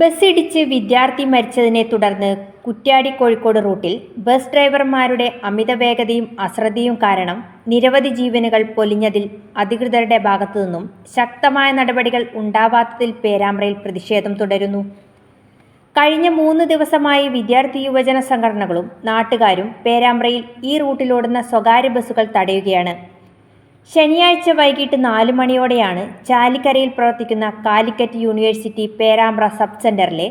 Bus ഇടിച്ച് വിദ്യാർത്ഥി മരിച്ചതിനെ തുടർന്ന് കുറ്റ്യാടി കോഴിക്കോട് റൂട്ടിൽ ബസ് ഡ്രൈവർമാരുടെ അമിത വേഗതയും അശ്രദ്ധയും കാരണം നിരവധി ജീവനുകൾ പൊലിഞ്ഞതിൽ അധികൃതരുടെ ഭാഗത്തു നിന്നും ശക്തമായ നടപടികൾ ഉണ്ടാവാത്തതിൽ പേരാമ്പ്രയിൽ പ്രതിഷേധം തുടരുന്നു. കഴിഞ്ഞ മൂന്ന് ദിവസമായി വിദ്യാർത്ഥി യുവജന സംഘടനകളും നാട്ടുകാരും പേരാമ്പ്രയിൽ ഈ റൂട്ടിലോടുന്ന സ്വകാര്യ ബസ്സുകൾ തടയുകയാണ്. ശനിയാഴ്ച വൈകിട്ട് നാല് മണിയോടെയാണ് ചാലിക്കരയിൽ പ്രവർത്തിക്കുന്ന കാലിക്കറ്റ് യൂണിവേഴ്സിറ്റി പേരാമ്പ്ര സബ് സെന്ററിലെ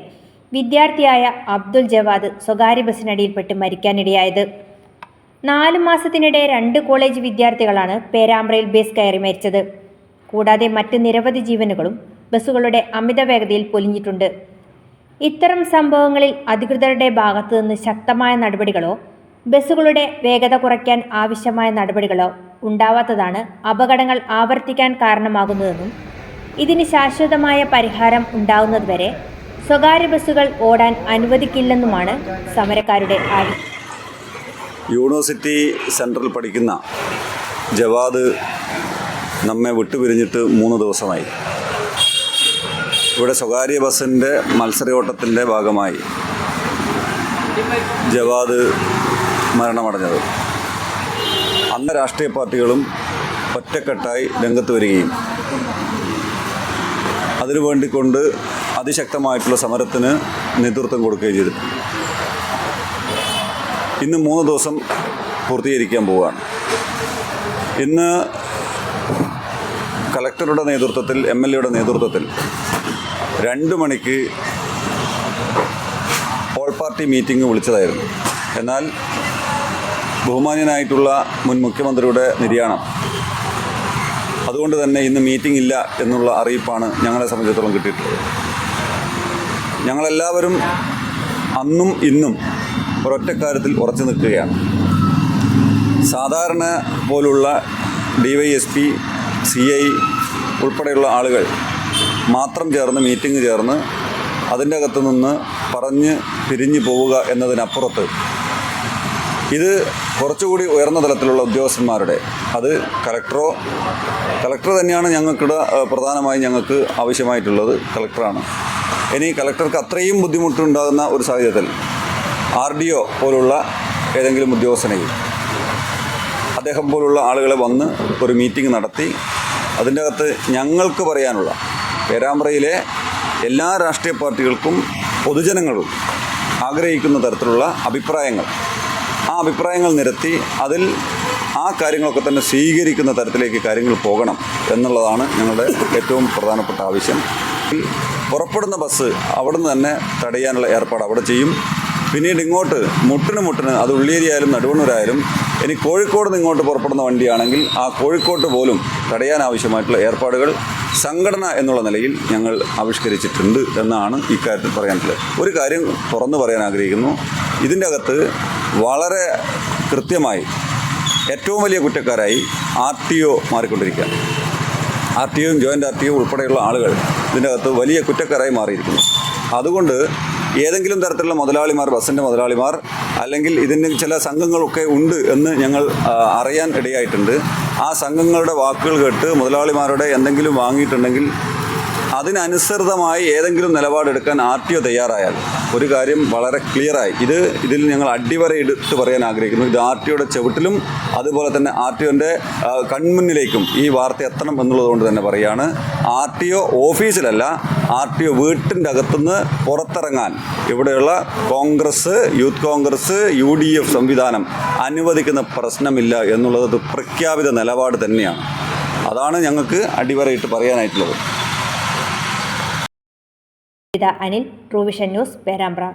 വിദ്യാർത്ഥിയായ അബ്ദുൽ ജവാദ് സ്വകാര്യ ബസ്സിനടിയിൽപ്പെട്ട് മരിക്കാനിടയായത്. നാല് മാസത്തിനിടെ രണ്ട് കോളേജ് വിദ്യാർത്ഥികളാണ് പേരാമ്പ്രയിൽ ബസ് കയറി മരിച്ചത്. കൂടാതെ മറ്റ് നിരവധി ജീവനുകളും ബസ്സുകളുടെ അമിത വേഗതയിൽ പൊലിഞ്ഞിട്ടുണ്ട്. ഇത്തരം സംഭവങ്ങളിൽ അധികൃതരുടെ ഭാഗത്തു നിന്ന് ശക്തമായ നടപടികളോ ബസ്സുകളുടെ വേഗത കുറയ്ക്കാൻ ആവശ്യമായ നടപടികളോ ഉണ്ടാവാത്തതാണ് അപകടങ്ങൾ ആവർത്തിക്കാൻ കാരണമാകുന്നതെന്നും ഇതിന് ശാശ്വതമായ പരിഹാരം ഉണ്ടാകുന്നതുവരെ സ്വകാര്യ ബസ്സുകൾ ഓടാൻ അനുവദിക്കില്ലെന്നുമാണ് സമരക്കാരുടെ ആവശ്യം യൂണിവേഴ്സിറ്റി സെൻട്രൽ പഠിക്കുന്ന ജവാദ് നമ്മെ വിട്ടുപിരിഞ്ഞിട്ട് മൂന്ന് ദിവസമായി. ഇവിടെ സ്വകാര്യ ബസ്സിന്റെ മത്സരയോട്ടത്തിന്റെ ഭാഗമായി ജവാദ് മരണമടഞ്ഞത്. അന്ന് രാഷ്ട്രീയ പാർട്ടികളും ഒറ്റക്കെട്ടായി രംഗത്ത് വരികയും അതിനു വേണ്ടിക്കൊണ്ട് അതിശക്തമായിട്ടുള്ള സമരത്തിന് നേതൃത്വം കൊടുക്കുകയും ചെയ്തു. ഇന്ന് മൂന്ന് ദിവസം പൂർത്തീകരിക്കാൻ പോവുകയാണ്. ഇന്ന് കളക്ടറുടെ നേതൃത്വത്തിൽ എം എൽ എയുടെ നേതൃത്വത്തിൽ രണ്ട് മണിക്ക് ഓൾ പാർട്ടി മീറ്റിംഗ് വിളിച്ചതായിരുന്നു. എന്നാൽ ബഹുമാന്യനായിട്ടുള്ള മുൻ മുഖ്യമന്ത്രിയുടെ നിര്യാണം. അതുകൊണ്ട് തന്നെ ഇന്ന് മീറ്റിംഗ് ഇല്ല എന്നുള്ള അറിയിപ്പാണ് ഞങ്ങളെ സംബന്ധിച്ചിടത്തോളം കിട്ടിയിട്ടുള്ളത്. ഞങ്ങളെല്ലാവരും അന്നും ഇന്നും ഒരൊറ്റ കാര്യത്തിൽ ഉറച്ചു നിൽക്കുകയാണ്. സാധാരണ പോലുള്ള D Y S P C I ഉൾപ്പെടെയുള്ള ആളുകൾ മാത്രം ചേർന്ന് മീറ്റിംഗ് ചേർന്ന് അതിന്റെ അകത്ത് നിന്ന് പറഞ്ഞ് പിരിഞ്ഞു പോവുക എന്നതിനപ്പുറത്ത് ഇത് കുറച്ചുകൂടി ഉയർന്ന തലത്തിലുള്ള ഉദ്യോഗസ്ഥന്മാരുടെ അത് കളക്ടറോ കളക്ടർ തന്നെയാണ് ഞങ്ങൾക്കിടെ പ്രധാനമായും ഞങ്ങൾക്ക് ആവശ്യമായിട്ടുള്ളത് കളക്ടറാണ് ഇനി കലക്ടർക്ക് അത്രയും ബുദ്ധിമുട്ടുണ്ടാകുന്ന ഒരു സാഹചര്യത്തിൽ ആർ ഡി ഒ പോലുള്ള ഏതെങ്കിലും ഉദ്യോഗസ്ഥനെയും അദ്ദേഹം പോലുള്ള ആളുകളെ വന്ന് ഒരു മീറ്റിംഗ് നടത്തി അതിന്റെ അകത്ത് ഞങ്ങൾക്ക് പറയാനുള്ള പേരാമ്പ്രയിലെ എല്ലാ രാഷ്ട്രീയ പാർട്ടികൾക്കും പൊതുജനങ്ങളും ആഗ്രഹിക്കുന്ന തരത്തിലുള്ള അഭിപ്രായങ്ങൾ അഭിപ്രായങ്ങൾ നിരത്തി അതിൽ ആ കാര്യങ്ങളൊക്കെ തന്നെ സ്വീകരിക്കുന്ന തരത്തിലേക്ക് കാര്യങ്ങൾ പോകണം എന്നുള്ളതാണ് ഞങ്ങളുടെ ഏറ്റവും പ്രധാനപ്പെട്ട ആവശ്യം. പുറപ്പെടുന്ന ബസ് അവിടുന്ന് തന്നെ തടയാനുള്ള ഏർപ്പാട് അവിടെ ചെയ്യും. പിന്നീട് ഇങ്ങോട്ട് മുട്ടിന് മുട്ടിന് അത് ഉള്ളിയേരിയായാലും നടുവണ്ണൂരായാലും ഇനി കോഴിക്കോട് നിന്ന് ഇങ്ങോട്ട് പുറപ്പെടുന്ന വണ്ടിയാണെങ്കിൽ ആ കോഴിക്കോട്ട് പോലും തടയാൻ ആവശ്യമായിട്ടുള്ള ഏർപ്പാടുകൾ സംഘടന എന്നുള്ള നിലയിൽ ഞങ്ങൾ ആവിഷ്കരിച്ചിട്ടുണ്ട് എന്നാണ് ഇക്കാര്യത്തിൽ പറയാനുള്ളത്. ഒരു കാര്യം തുറന്നു പറയാൻ ആഗ്രഹിക്കുന്നു. ഇതിന്റെ അകത്ത് വളരെ കൃത്യമായി ഏറ്റവും വലിയ കുറ്റക്കാരായി ആർ ടി ഒ മാറിക്കൊണ്ടിരിക്കുകയാണ്. ആർ ടി ഒയും ജോയിന്റ് ആർ ടി ഒ ഉൾപ്പെടെയുള്ള ആളുകൾ ഇതിന്റെ അകത്ത് വലിയ കുറ്റക്കാരായി മാറിയിരിക്കുന്നു. അതുകൊണ്ട് ഏതെങ്കിലും തരത്തിലുള്ള മുതലാളിമാർ ബസ്സിന്റെ മുതലാളിമാർ അല്ലെങ്കിൽ ഇതിന് ചില സംഘങ്ങളൊക്കെ ഉണ്ട് എന്ന് ഞങ്ങൾ അറിയാൻ ഇടയായിട്ടുണ്ട്. ആ സംഘങ്ങളുടെ വാക്കുകൾ കേട്ട് മുതലാളിമാരുടെ എന്തെങ്കിലും വാങ്ങിയിട്ടുണ്ടെങ്കിൽ അതിനനുസൃതമായി ഏതെങ്കിലും നിലപാടെടുക്കാൻ ആർ ടി ഒ തയ്യാറായാൽ ഒരു കാര്യം വളരെ ക്ലിയറായി. ഇത് ഇതിൽ ഞങ്ങൾ അടിവര എടുത്ത് പറയാൻ ആഗ്രഹിക്കുന്നു. ഇത് ആർ ടി ഒയുടെ ചവിട്ടിലും അതുപോലെ തന്നെ ആർ ടി ഒന്റെ കൺമുന്നിലേക്കും ഈ വാർത്ത എത്തണം എന്നുള്ളതുകൊണ്ട് തന്നെ പറയുകയാണ് ആർ ടി ഒ ഓഫീസിലല്ല ആർ ടി ഒ വീട്ടിന്റെ അകത്തുനിന്ന് പുറത്തിറങ്ങാൻ ഇവിടെയുള്ള Congress youth Congress U D F സംവിധാനം അനുവദിക്കുന്ന പ്രശ്നമില്ല എന്നുള്ളത് പ്രഖ്യാപിത നിലപാട് തന്നെയാണ്. അതാണ് ഞങ്ങൾക്ക് അടിവരയിട്ട് പറയാനായിട്ടുള്ളത്. ഇതാ അനിൽ ട്രൂവിഷൻ ന്യൂസ് പേരാമ്പ്ര